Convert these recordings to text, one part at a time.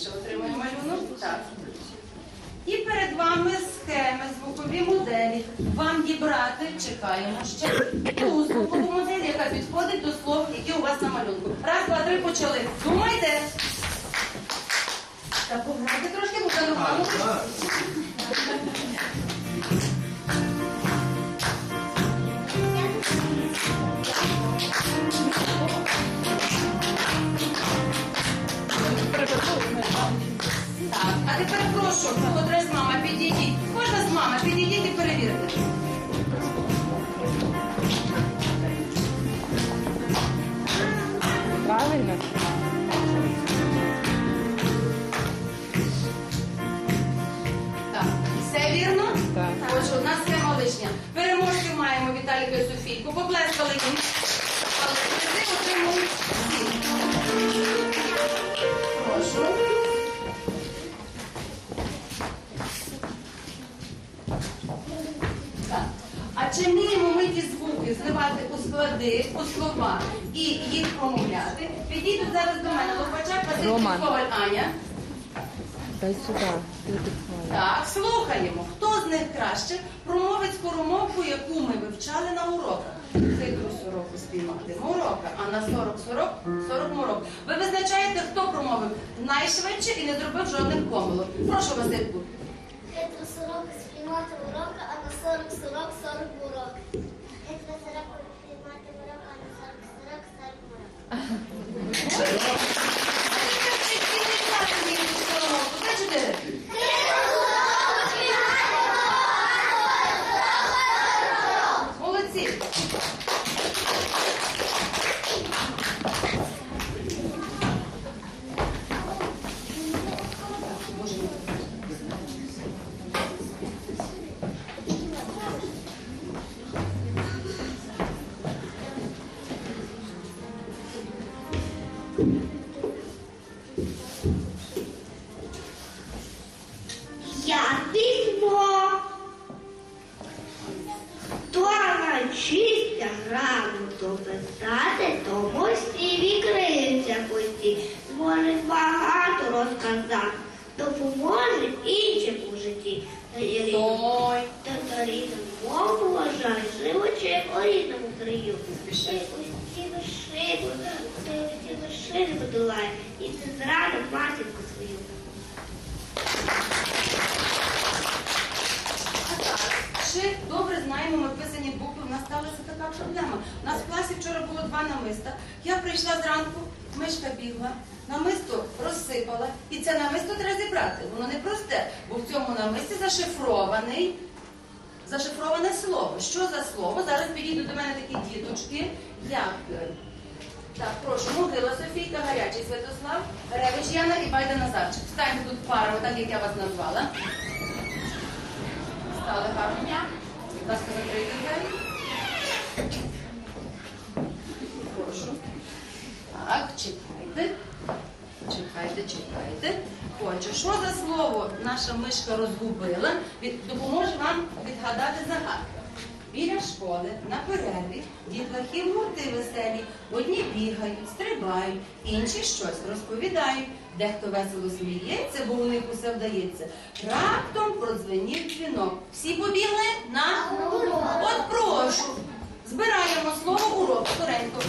інше отримує малюнок. Так. І перед вами схеми, звукові моделі. Вам дібрати, чекаємо ще ту звукову модель, яка підходить до слов, які у вас на малюнку. Раз, два, три, почали. Думайте. Та пограйте трошки, бо це ногами. Все вірно? Так. Отже, у нас схема лишня. Переможців маємо Віталіка і Софійку. Поплескали їм. Але призи отримують всі. Прошу. Так. А чи вміємо ми ті звуки зливати у склади, у слова і їх промовляти? Підійдуть зараз до мене Лопачак, Василь. Коваль, Аня. Дай сюди. Так, слухаємо. Хто з них краще промовить скоромовку, яку ми вивчали на уроках? Хитру сороку спіймати морока, а на 40 сорок 40 морок. Ви визначаєте, хто промовив найшвидше і не зробив жодних помилок. Прошу, Васильку. Хитро сорок спіймати урока, а на 40 сорок 40 урок. Я письмо. Хто навчився грамоту писати, тому всі відкриються пусті. Зможе багато розказати, допоможе іншим у житті. Та рідну- вважай, живучи у рідному краю. Поспішай. Ти усі вершини, ти вершини подолає, і ти зрадив матінку свою. Чи добре знаємо ми писані букви, в нас сталася така проблема. У нас в класі вчора було два намиста. Я прийшла зранку, мишка бігла, намисто розсипала, і це намисто треба зібрати. Воно не просте, бо в цьому намисті зашифрований. Зашифроване слово. Що за слово? Зараз підійдуть до мене такі діточки, як. Так, прошу, могила Софійка, гарячий Святослав, Ревич Яна і Байда Назарчик. Встаньте тут парами, так як я вас назвала. Стали гарно. Будь ласка, закрийте двері. Прошу. Так, чекайте. Чекайте, чекайте. Отже, що за слово наша мишка розгубила, допоможе вам відгадати загадку. Біля школи на перерві дітлахи гурти веселі, одні бігають, стрибають, інші щось розповідають. Дехто весело сміється, бо у них усе вдається. Раптом продзвенів дзвінок. Всі побігли на От прошу. Збираємо слово урок скоренько.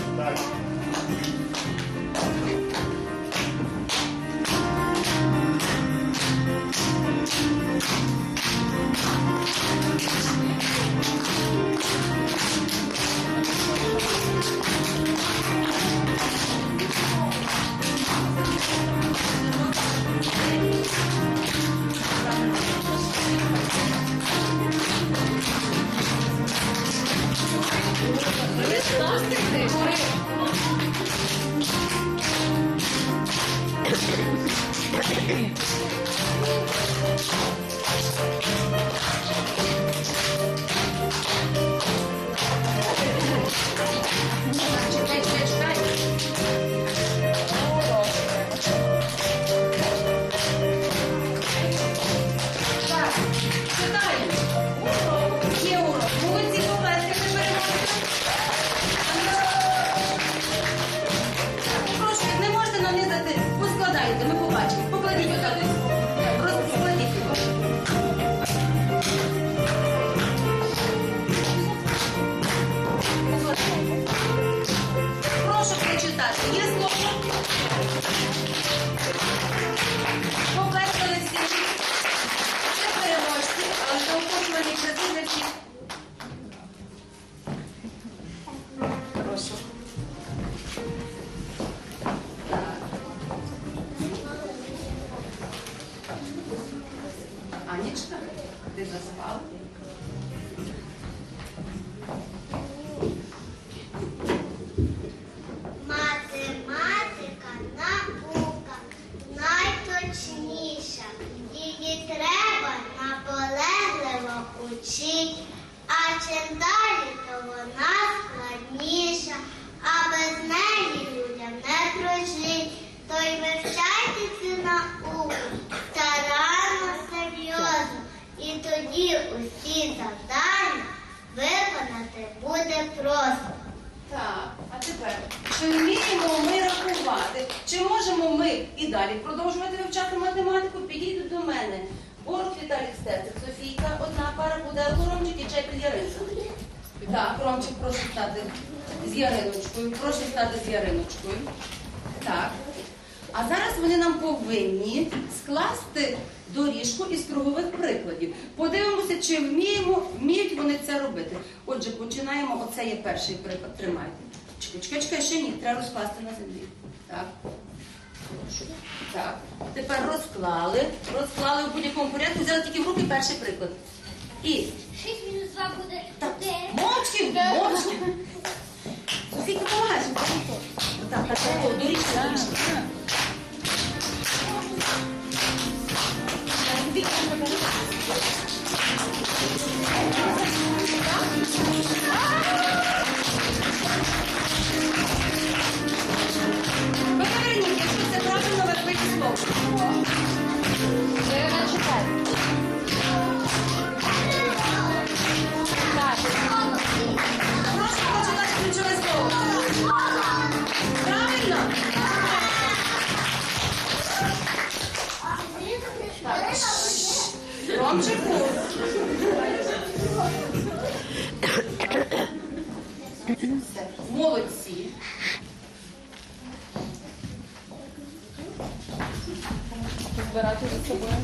Поскладайте, далі продовжувати вивчати математику? Підійдуть до мене. Борг Віталік Стецик, Софійка, одна пара буде, Ромчик і Чепіль Яринка. Так, Ромчик, прошу стати з Яриночкою. Прошу стати з Яриночкою. Так. А зараз вони нам повинні скласти доріжку із кругових прикладів. Подивимося, чи вміємо, вміють вони це робити. Отже, починаємо. Оце є перший приклад. Тримайте. Чекай, чекай, ще ні. Треба розкласти на землі. Так. Так. Тепер розклали. Розклали в будь-якому порядку. Взяли тільки в руки перший приклад. І 6 мінус 2 буде так, 9. мовчки, мовчки. Софійка, помагай. Так, так, так, о, доріжка, доріжка. Yeah. Збирати за собою.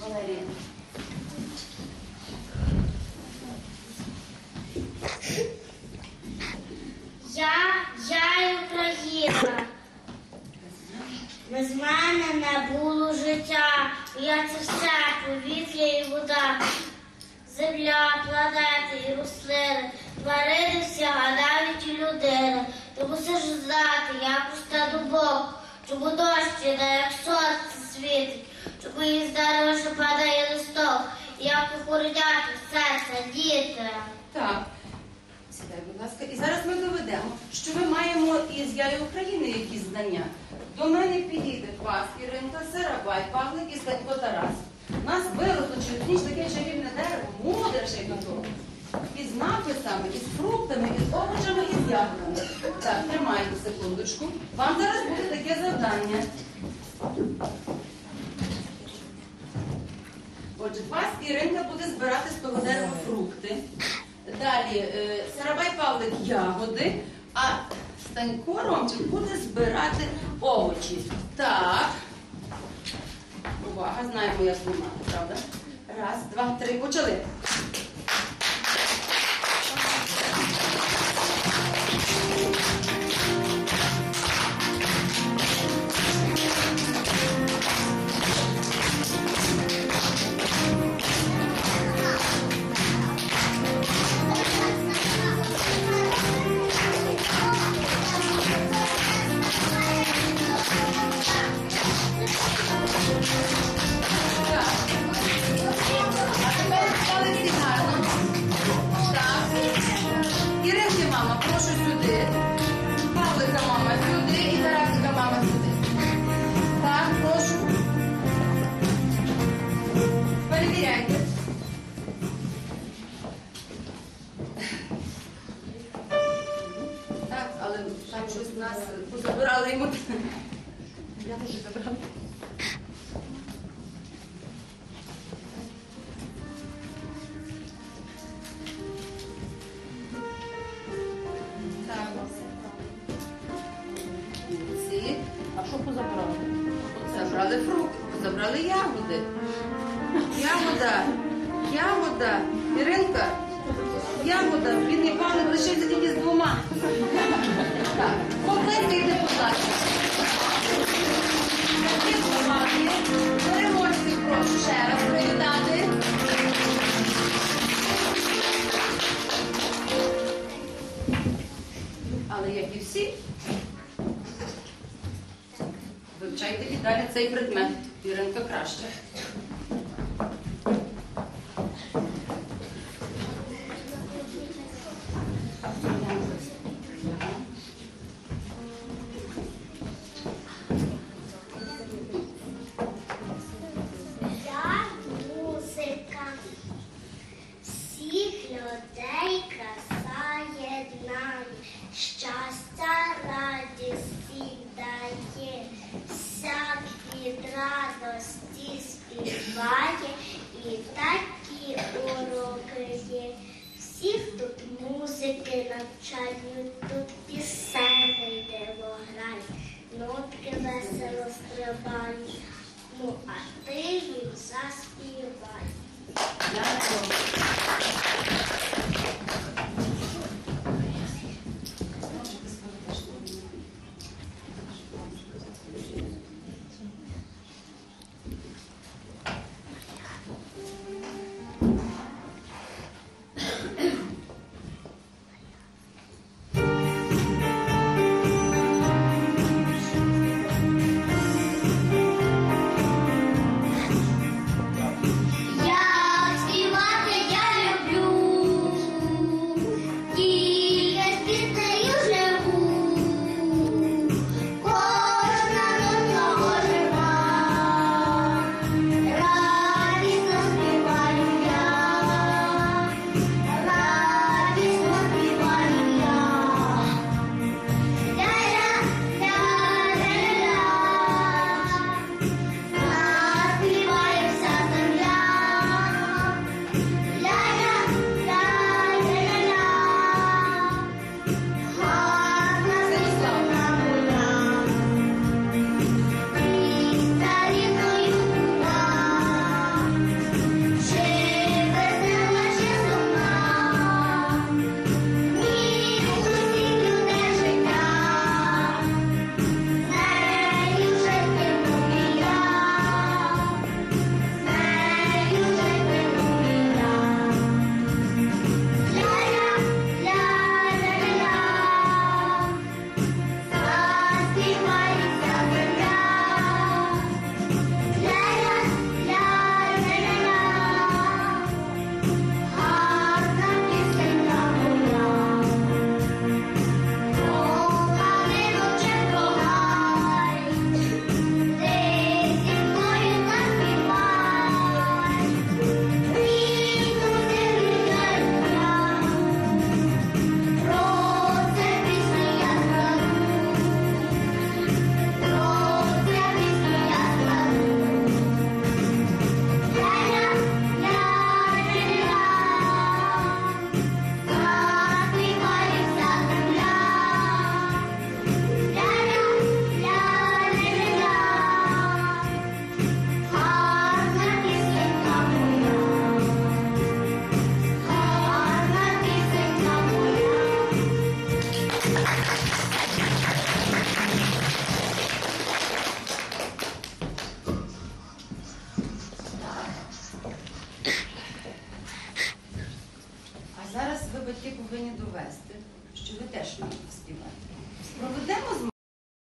Валерія. Я, я і Україна. Без мене не було життя. Я це все повітря і вода. Земля, планети і рослини, тварини всі, а навіть і людини. Ти мусиш знати, як росте дубок, чому дощ іде, як сонце світить, чому із дерева, що падає листок, як охороняти все це, діти. Так. Сідай, будь ласка. І зараз ми доведемо, що ми маємо із Я і України якісь знання. До мене підійде Пас, Іринка, Сарабай, Павлик і Статько Тарас. Нас виросло через ніч таке чарівне дерево, мудре ще й до. Із написами, із фруктами, із овочами, із ягодами. Так, тримайте секундочку. Вам зараз буде таке завдання. Отже, Пас Іринка буде збирати з того дерева фрукти. Далі е, Сарабай Павлик ягоди, а Станько Ромчик буде збирати овочі. Так. Увага, знаємо, як знімати, правда? Раз, два, три, почали. Йому. Я теж забрала. А що позабрали? Забрали фрукти, забрали ягоди. Ягода, ягода, Іринка, ягода, він і Павлик лишився тільки з двома. Так, покликайте, будь ласка. Переможців прошу ще раз привітати. Але як і всі, Вивчайте і далі цей предмет. Іринка краще. співає, і такі уроки є. Всіх тут музики навчальні.